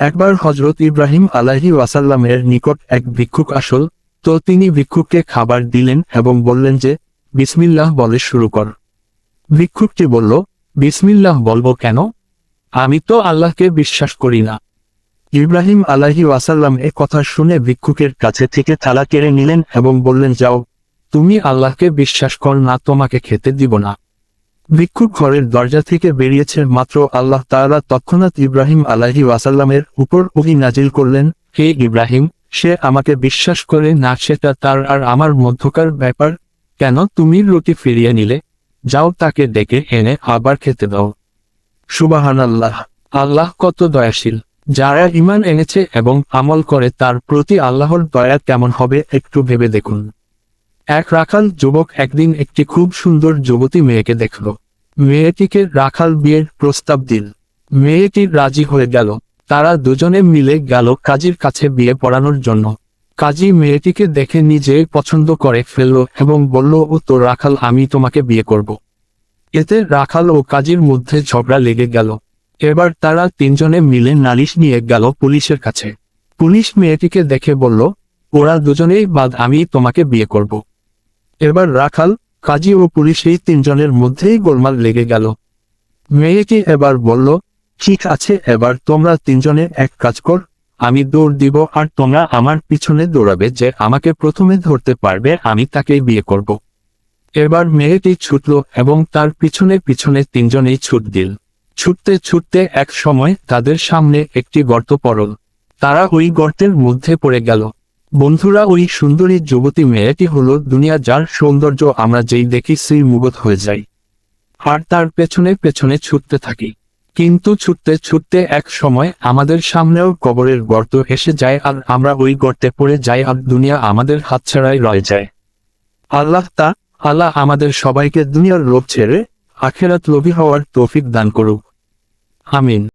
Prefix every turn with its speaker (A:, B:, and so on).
A: একবার হজরত ইব্রাহিম আলাহি ওয়াসাল্লামের নিকট এক ভিক্ষুক আসল, তো তিনি ভিক্ষুককে খাবার দিলেন এবং বললেন যে, বিসমিল্লাহ বলে শুরু কর। ভিক্ষুকটি বলল, বিসমিল্লাহ বলব কেন? আমি তো আল্লাহকে বিশ্বাস করি না। ইব্রাহিম আলাহি ওয়াসাল্লাম এ কথা শুনে ভিক্ষুকের কাছে থেকে থালা কেড়ে নিলেন এবং বললেন, যাও, তুমি আল্লাহকে বিশ্বাস কর না, তোমাকে খেতে দিব না। ভিক্ষুক ঘরের দরজা থেকে বেরিয়েছে মাত্র আল্লাহ তাআলা তৎক্ষণাৎ ইব্রাহিম আলাহি ওয়াসাল্লামের উপর ওহি নাজিল করলেন, হে ইব্রাহিম, সে আমাকে বিশ্বাস করে না, সেটা তার আর আমার মধ্যকার ব্যাপার। কেন তুমি রুটি ফিরিয়ে নিলে? যাও তাকে ডেকে এনে আবার খেতে দাও। সুবাহান আল্লাহ আল্লাহ কত দয়াশীল। যারা ইমান এনেছে এবং আমল করে, তার প্রতি আল্লাহর দয়া কেমন হবে একটু ভেবে দেখুন। এক রাখাল যুবক একদিন একটি খুব সুন্দর যুবতী মেয়েকে দেখল। মেয়েটিকে রাখাল বিয়ের প্রস্তাব দিল। মেয়েটি রাজি হয়ে গেল। তারা দুজনে মিলে গেল কাজীর কাছে বিয়ে পড়ানোর জন্য। কাজী মেয়েটিকে দেখে নিজেই পছন্দ করে ফেলল এবং বলল, ও তো রাখাল, আমি তোমাকে বিয়ে করব। এতে রাখাল ও কাজীর মধ্যে ঝগড়া লেগে গেল। এবার তারা তিনজনে মিলে নালিশ নিয়ে গেল পুলিশের কাছে। পুলিশ মেয়েটিকে দেখে বলল, ওরা দুজনেই বাদ, আমি তোমাকে বিয়ে করব। এবার রাখাল কাজী ও পুলিশ এই তিনজনের মধ্যেই গোলমাল লেগে গেল। মেয়েকে এবার বলল, ঠিক আছে, এবার তোমরা তিনজনে এক কাজ কর, আমি দৌড় দিব আর তোমরা আমার পিছনে দৌড়াবে যে আমাকে প্রথমে ধরতে পারবে, আমি তাকেই বিয়ে করব। এবার মেয়েটি ছুটল এবং তার পিছনে পিছনে তিনজনেই ছুট দিল। ছুটতে ছুটতে এক সময় তাদের সামনে একটি গর্ত পড়ল। তারা ওই গর্তের মধ্যে পড়ে গেল। বন্ধুরা, ওই সুন্দরী যুবতী মেয়েটি হলো দুনিয়া যার সৌন্দর্য আমরা যেই দেখি সেই মুগত হয়ে যাই আর তার পেছনে পেছনে ছুটতে থাকি। কিন্তু ছুটতে ছুটতে এক সময় আমাদের সামনেও কবরের গর্ত এসে যায় আর আমরা ওই গর্তে পড়ে যাই আর দুনিয়া আমাদের হাত হাতছাড়াই রয়ে যায়। আল্লাহ তা, আল্লাহ আমাদের সবাইকে দুনিয়ার লোভ ছেড়ে আখেরাত লোভী হওয়ার তৌফিক দান করুক। আমিন।